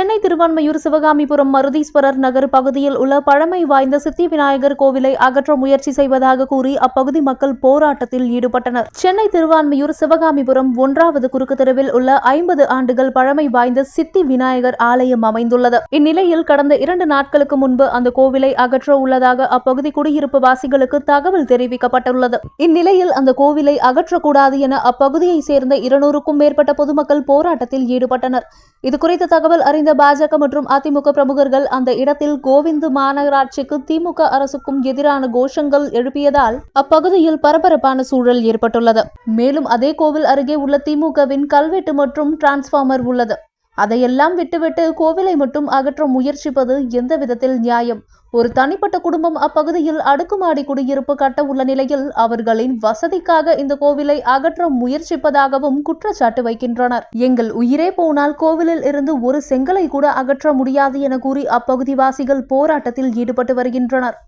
சென்னை திருவான்மையூர் சிவகாமிபுரம் மருதீஸ்வரர் நகர் பகுதியில் உள்ள பழமை வாய்ந்த சித்தி விநாயகர் கோவிலை அகற்ற முயற்சி செய்வதாக கூறி அப்பகுதி மக்கள் போராட்டத்தில் ஈடுபட்டனர். சென்னை திருவான்மையூர் சிவகாமிபுரம் ஒன்றாவது குறுக்கு தெருவில் உள்ள ஐம்பது ஆண்டுகள் பழமை வாய்ந்த சித்தி விநாயகர் ஆலயம் அமைந்துள்ளது. இந்நிலையில் கடந்த இரண்டு நாட்களுக்கு முன்பு அந்த கோவிலை அகற்ற உள்ளதாக அப்பகுதி குடியிருப்பு வாசிகளுக்கு தகவல் தெரிவிக்கப்பட்டுள்ளது. இந்நிலையில் அந்த கோவிலை அகற்றக்கூடாது என அப்பகுதியை சேர்ந்த இருநூறுக்கும் மேற்பட்ட பொதுமக்கள் போராட்டத்தில் ஈடுபட்டனர். இதுகுறித்த தகவல் அறிந்த பாஜக மற்றும் அதிமுக பிரமுகர்கள் அந்த இடத்தில் கோவிந்து மாநகராட்சிக்கு திமுக அரசுக்கும் எதிரான கோஷங்கள் எழுப்பியதால் அப்பகுதியில் பரபரப்பான சூழல் ஏற்பட்டுள்ளது. மேலும் அதே கோவில் அருகே உள்ள திமுகவின் கல்வெட்டு மற்றும் டிரான்ஸ்பார்மர் உள்ளது. அதையெல்லாம் விட்டுவிட்டு கோவிலை மட்டும் அகற்ற முயற்சிப்பது எந்த விதத்தில் நியாயம்? ஒரு தனிப்பட்ட குடும்பம் அப்பகுதியில் அடுக்குமாடி குடியிருப்பு கட்ட உள்ள நிலையில் அவர்களின் வசதிக்காக இந்த கோவிலை அகற்ற முயற்சிப்பதாகவும் குற்றச்சாட்டு வைக்கின்றனர். எங்கள் உயிரே போனால் கோவிலில் இருந்து ஒரு செங்கலை கூட அகற்ற முடியாது என கூறி அப்பகுதிவாசிகள் போராட்டத்தில் ஈடுபட்டு வருகின்றனர்.